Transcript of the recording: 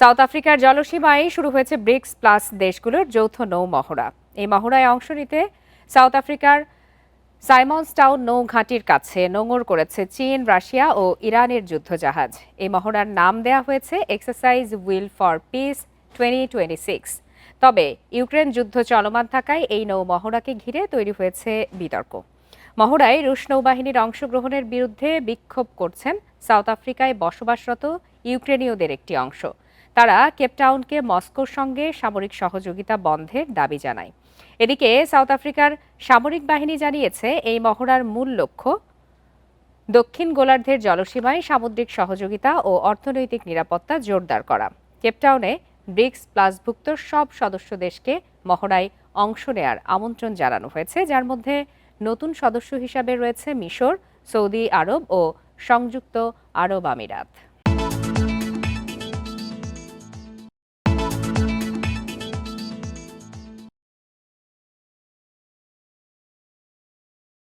South আফ্রিকার জলসীমায় শুরু হয়েছে ব্রিক্স প্লাস দেশগুলোর যৌথ নৌ মহড়া এই মহড়ায় অংশ নিতে সাউথ আফ্রিকার সাইমন্স টাউন নৌ ঘাঁটির কাছে নোঙর করেছে চীন, রাশিয়া ও ইরানের যুদ্ধজাহাজ। এই মহড়ার নাম দেয়া হয়েছে exercise will for peace twenty twenty six. তবে ইউক্রেন যুদ্ধ চলমান থাকায় এই নৌ মহড়াকে ঘিরে তৈরি হয়েছে বিতর্ক। মহড়ায় রুশ নৌবাহিনীর অংশগ্রহণের বিরুদ্ধে বিক্ষোভ করছেন সাউথ আফ্রিকায় বসবাসরত ইউক্রেনীয়দের একটি অংশ। তারা কেপটাউনকে মস্কোর সঙ্গে সামরিক সহযোগিতা বন্ধের দাবি জানায়। এদিকে সাউথ আফ্রিকার সামরিক বাহিনী জানিয়েছে, এই মহড়ার মূল লক্ষ্য দক্ষিণ গোলার্ধের জলসীমায় সামুদ্রিক সহযোগিতা ও অর্থনৈতিক নিরাপত্তা জোরদার করা। কেপটাউনে ব্রিক্স প্লাসভুক্ত সব সদস্য দেশকে মহড়ায় অংশ নেয়ার আমন্ত্রণ জানানো হয়েছে, যার মধ্যে নতুন সদস্য হিসাবে রয়েছে মিশর, সৌদি আরব ও সংযুক্ত আরব আমিরাত।